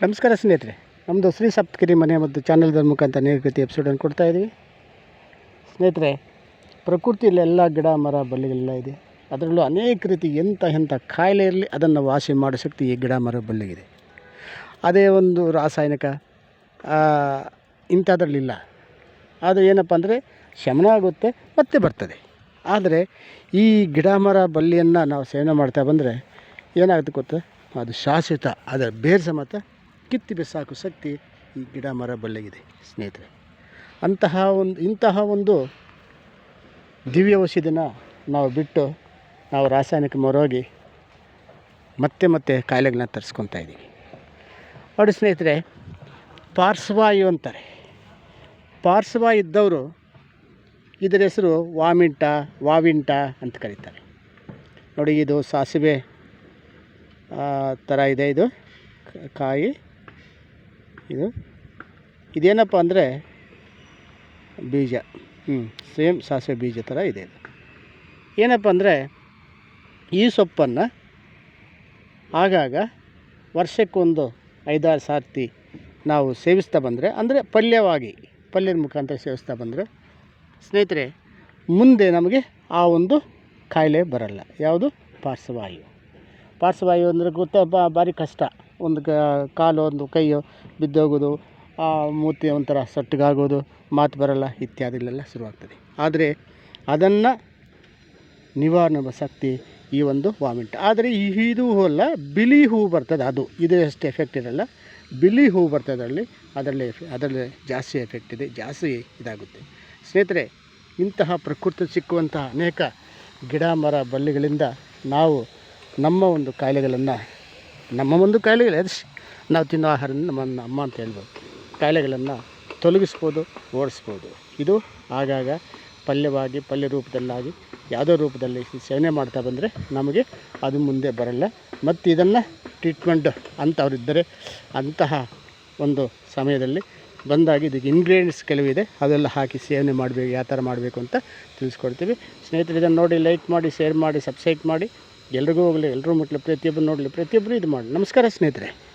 ನಮಸ್ಕಾರ ಸ್ನೇಹಿತರೆ ನಮ್ಮದು ಶ್ರೀ ಸಪ್ತಗಿರಿ ಮನೆ ಮತ್ತು ಚಾನಲ್ದ ಮುಖಾಂತರ ನೇರಗತಿ ಎಪಿಸೋಡನ್ನು ಕೊಡ್ತಾ ಇದ್ದೀವಿ. ಸ್ನೇಹಿತರೆ, ಪ್ರಕೃತಿಯಲ್ಲಿ ಎಲ್ಲ ಗಿಡ, ಮರ, ಬಳ್ಳಿಗಳೆಲ್ಲ ಇದೆ. ಅದರಲ್ಲೂ ಅನೇಕ ರೀತಿ ಎಂಥ ಎಂಥ ಕಾಯಿಲೆ ಇರಲಿ, ಅದನ್ನು ವಾಸಿ ಮಾಡೋ ಶಕ್ತಿ ಈ ಗಿಡ, ಮರ, ಬಳ್ಳಿಗಿದೆ. ಅದೇ ಒಂದು ರಾಸಾಯನಿಕ ಇಂಥದ್ರಲ್ಲಿಲ್ಲ ಅದು ಏನಪ್ಪ ಅಂದರೆ ಶಮನ ಆಗುತ್ತೆ, ಮತ್ತೆ ಬರ್ತದೆ. ಆದರೆ ಈ ಗಿಡ, ಮರ, ಬಳ್ಳಿಯನ್ನು ನಾವು ಸೇವನೆ ಮಾಡ್ತಾ ಬಂದರೆ ಏನಾಗುತ್ತೆ ಗೊತ್ತಾ? ಅದು ಶಾಶ್ವತ, ಅದರ ಬೇರು ಸಮೇತ ಕಿತ್ತಿ ಸಾಕು ಶಕ್ತಿ ಈ ಗಿಡ ಮರ ಬಳ್ಳಿಗಿದೆ ಸ್ನೇಹಿತರೆ. ಅಂತಹ ಒಂದು, ಇಂತಹ ಒಂದು ದಿವ್ಯ ಔಷಧಿನ ನಾವು ಬಿಟ್ಟು ನಾವು ರಾಸಾಯನಿಕ ಮರೋಗಿ ಮತ್ತೆ ಮತ್ತೆ ಕಾಯಿಲೆಗಳನ್ನ ತರಿಸ್ಕೊತಾ ಇದ್ದೀವಿ. ನೋಡಿ ಸ್ನೇಹಿತರೆ ಪಾರ್ಶ್ವಾಯು ಅಂತಾರೆ. ಪಾರ್ಶ್ವ ಇದ್ದವರು ಇದರ ಹೆಸರು ವಾಮಿಂಟ, ವಾವಿಂಟ ಅಂತ ಕರೀತಾರೆ. ನೋಡಿ ಇದು ಸಾಸಿವೆ ಥರ ಇದೆ ಇದು ಕಾಯಿ. ಇದು. ಇದೇನಪ್ಪ ಅಂದರೆ ಬೀಜ. ಹ್ಞೂ ಸೇಮ್ ಸಾಸಿವೆ ಬೀಜ ಥರ ಇದೆ ಇದು. ಏನಪ್ಪ ಅಂದರೆ ಈ ಸೊಪ್ಪನ್ನು ಆಗಾಗ ವರ್ಷಕ್ಕೊಂದು ಐದಾರು ಸಾರ್ತಿ ನಾವು ಸೇವಿಸ್ತಾ ಬಂದರೆ, ಅಂದರೆ ಪಲ್ಯವಾಗಿ, ಪಲ್ಯದ ಮುಖಾಂತರ ಸೇವಿಸ್ತಾ ಬಂದರೆ, ಸ್ನೇಹಿತರೆ, ಮುಂದೆ ನಮಗೆ ಆ ಒಂದು ಕಾಯಿಲೆ ಬರಲ್ಲ. ಯಾವುದು? ಪಾರ್ಶ್ವವಾಯು. ಪಾರ್ಶ್ವವಾಯು ಅಂದರೆ ಗೊತ್ತಾ ಭಾರಿ ಕಷ್ಟ. ಒಂದು ಕ ಕಾಲು, ಒಂದು ಕೈಯೋ ಬಿದ್ದೋಗೋದು ಮೂತಿ ಒಂಥರ ಸಟ್ಟಗಾಗೋದು ಮಾತು ಬರಲ್ಲ ಇತ್ಯಾದಿಗಳೆಲ್ಲ ಶುರುವಾಗ್ತದೆ. ಆದರೆ ಅದನ್ನು ನಿವಾರಣೆ ಶಕ್ತಿ ಈ ಒಂದು ವಾಮಿಟ್. ಆದರೆ ಇದು ಅಲ್ಲ, ಬಿಳಿ ಹೂ ಬರ್ತದೆ ಅದು. ಇದು ಅಷ್ಟು ಎಫೆಕ್ಟ್ ಇರಲ್ಲ. ಬಿಳಿ ಹೂ ಬರ್ತದೆ ಅದರಲ್ಲಿ ಅದರಲ್ಲಿ ಅದರಲ್ಲಿ ಜಾಸ್ತಿ ಎಫೆಕ್ಟ್ ಇದೆ, ಜಾಸ್ತಿ ಇದಾಗುತ್ತೆ. ಸ್ನೇಹಿತರೆ, ಇಂತಹ ಪ್ರಕೃತಿ ಸಿಕ್ಕುವಂತಹ ಅನೇಕ ಗಿಡ, ಮರ, ಬಳ್ಳಿಗಳಿಂದ ನಾವು ನಮ್ಮ ಒಂದು ಕಾಯಿಲೆಗಳನ್ನು ನಮ್ಮ ಒಂದು ಕಾಯಿಲೆಗಳು ಎದುರಿಸಿ ನಾವು ತಿನ್ನೋ ಆಹಾರದಿಂದ ನಮ್ಮ ಅಮ್ಮ ಅಂತ ಹೇಳ್ಬೋದು. ಕಾಯಿಲೆಗಳನ್ನು ತೊಲಗಿಸ್ಬೋದು, ಓಡಿಸ್ಬೋದು. ಇದು ಆಗಾಗ ಪಲ್ಯವಾಗಿ, ಪಲ್ಯ ರೂಪದಲ್ಲಾಗಿ, ಯಾವುದೋ ರೂಪದಲ್ಲಿ ಸೇವನೆ ಮಾಡ್ತಾ ಬಂದರೆ ನಮಗೆ ಅದು ಮುಂದೆ ಬರಲ್ಲ. ಮತ್ತು ಇದನ್ನು ಟ್ರೀಟ್ಮೆಂಟ್ ಅಂಥವ್ರಿದ್ದರೆ ಅಂತಹ ಒಂದು ಸಮಯದಲ್ಲಿ ಬಂದಾಗ ಇದಕ್ಕೆ ಇಂಗ್ರೀಡಿಯೆಂಟ್ಸ್ ಕೆಲವಿದೆ ಅದೆಲ್ಲ ಹಾಕಿ ಸೇವನೆ ಮಾಡಬೇಕು, ಯಾವ ಥರ ಮಾಡಬೇಕು ಅಂತ ತಿಳಿಸ್ಕೊಡ್ತೀವಿ. ಸ್ನೇಹಿತರು, ಇದನ್ನು ನೋಡಿ ಲೈಕ್ ಮಾಡಿ ಶೇರ್ ಮಾಡಿ ಸಬ್ಸ್ಕ್ರೈಬ್ ಮಾಡಿ. ಎಲ್ರಿಗೂ ಹೋಗಲಿ ಎಲ್ಲರೂ ಮುಟ್ಲಿ ಪ್ರತಿಯೊಬ್ಬರು ನೋಡಲಿ ಪ್ರತಿಯೊಬ್ಬರು ಇದು ಮಾಡಿ. ನಮಸ್ಕಾರ ಸ್ನೇಹಿತರೆ.